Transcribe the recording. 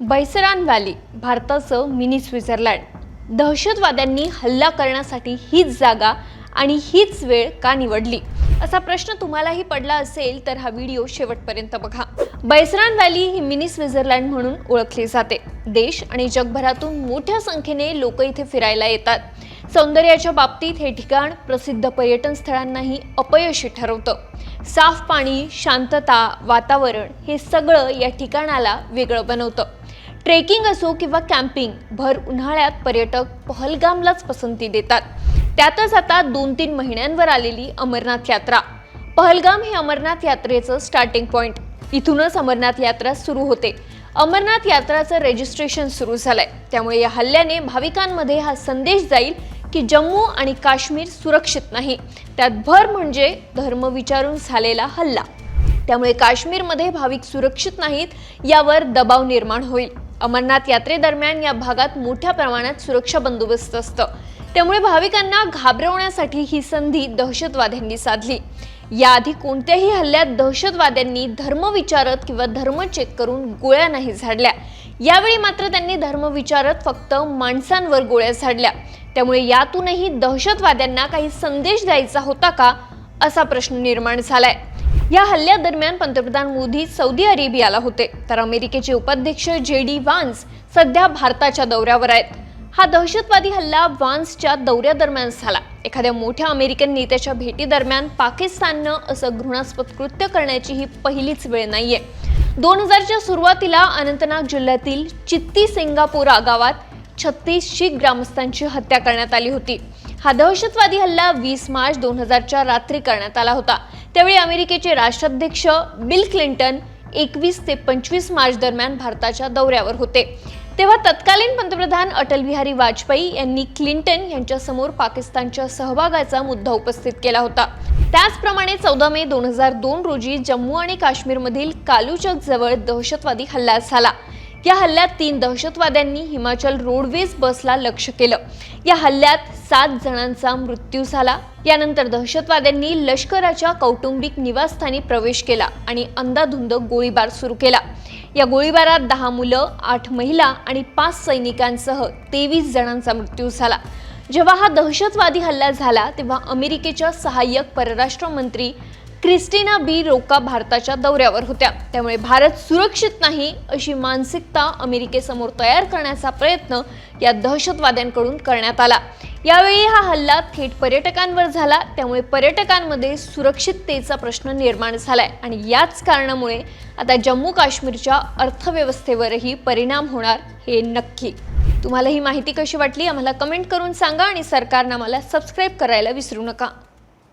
बैसरान valley भारताचं mini Switzerland. दहशतवाद्यांनी हल्ला करण्यासाठी हीच जागा आणि हीच वेळ का निवडली? असा प्रश्न तुम्हालाही पडला असेल तर हा व्हिडिओ शेवटपर्यंत बघा. बैसरान व्हॅली ही मिनी स्वित्झर्लंड म्हणून ओळखली जाते. देश आणि जगभरातून मोठ्या संख्येने लोक इथे फिरायला येतात. सौंदर्याच्या बाबतीत हे ठिकाण प्रसिद्ध पर्यटन स्थळांनाही अपयशी ठरवतं. साफ पाणी शांतता वातावरण हे सगळं या ठिकाणाला वेगळं बनवतं. ट्रेकिंग असो किंवा कॅम्पिंग भर उन्हाळ्यात पर्यटक पहलगामलाच पसंती देतात. त्यातच आता दोन तीन महिन्यांवर आलेली अमरनाथ यात्रा. पहलगाम हे अमरनाथ यात्रेचं स्टार्टिंग पॉईंट इथूनच अमरनाथ यात्रा सुरू होते. अमरनाथ यात्राचं रजिस्ट्रेशन सुरू झालंय. त्यामुळे या हल्ल्याने भाविकांमध्ये हा संदेश जाईल की जम्मू आणि काश्मीर सुरक्षित नाही. त्यात भर म्हणजे धर्म विचारून झालेला हल्ला. त्यामुळे काश्मीरमध्ये भाविक सुरक्षित नाहीत यावर दबाव निर्माण होईल. अमरनाथ यात्रेदरम्यान या भागात मोठ्या प्रमाणात सुरक्षा बंदोबस्त असतं. त्यामुळे भाविकांना घाबरवण्यासाठी ही संधी दहशतवाद्यांनी साधली. याआधी कोणत्याही हल्ल्यात दहशतवाद्यांनी धर्म विचारत किंवा धर्म चेक करून गोळ्या नाही झाडल्या. यावेळी मात्र त्यांनी धर्म विचारत फक्त माणसांवर गोळ्या झाडल्या. त्यामुळे यातूनही दहशतवाद्यांना काही संदेश द्यायचा होता का असा प्रश्न निर्माण झालाय. या हल्ल्यादरम्यान पंतप्रधान मोदी सौदी अरेबियाला होते. तर अमेरिकेचे उपाध्यक्ष जे डी वान्स सध्या भारताच्या दौऱ्यावर आहेत. हा दहशतवादी हल्ला वान्सच्या दौऱ्यादरम्यान झाला. एखाद्या मोठ्या अमेरिकन नेत्याच्या भेटीदरम्यान पाकिस्ताननं असं घृणास्पद कृत्य करण्याची ही पहिलीच वेळ नाहीये. दोन हजारच्या सुरुवातीला अनंतनाग जिल्ह्यातील चित्ती सिंगापोरा गावात छत्तीस शीख ग्रामस्थांची हत्या करण्यात आली होती. हा दहशतवादी हल्ला वीस मार्च दोन हजारच्या रात्री करण्यात आला होता. त्यावेळी अमेरिकेचे राष्ट्राध्यक्ष बिल क्लिंटन एकवीस ते पंचवीस मार्च दरम्यान भारताच्या दौऱ्यावर होते. तेव्हा तत्कालीन पंतप्रधान अटल बिहारी वाजपेयी यांनी क्लिंटन यांच्यासमोर पाकिस्तानच्या सहभागाचा मुद्दा उपस्थित केला होता. त्याचप्रमाणे चौदा मे दोन हजार दोन रोजी जम्मू आणि काश्मीरमधील कालूचक जवळ दहशतवादी हल्ला झाला. या हल्ल्यात तीन दहशतवाद्यांनी हिमाचल रोडवेज बसला लक्ष केलं. या हल्ल्यात सात जणांचा मृत्यू झाला. यानंतर दहशतवाद्यांनी लष्कराच्या कौटुंबिक निवासस्थानी प्रवेश केला आणि अंदाधुंद गोळीबार सुरू केला. या गोळीबारात दहा मुलं आठ महिला आणि पाच सैनिकांसह तेवीस जणांचा मृत्यू झाला. जेव्हा हा दहशतवादी हल्ला झाला तेव्हा अमेरिकेच्या सहाय्यक परराष्ट्र मंत्री क्रिस्टिना बी रोका भारताच्या दौऱ्यावर होत्या. त्यामुळे भारत सुरक्षित नाही अशी मानसिकता अमेरिकेसमोर तयार करण्याचा प्रयत्न या दहशतवाद्यांकडून करण्यात आला. यावेळी हा हल्ला थेट पर्यटकांवर झाला. त्यामुळे पर्यटकांमध्ये सुरक्षिततेचा प्रश्न निर्माण झालाय आणि याच कारणामुळे आता जम्मू काश्मीरच्या अर्थव्यवस्थेवरही परिणाम होणार हे नक्की. तुम्हाला ही माहिती कशी वाटली? आम्हाला कमेंट करून सांगा आणि सरकारनं आम्हाला सबस्क्राईब करायला विसरू नका.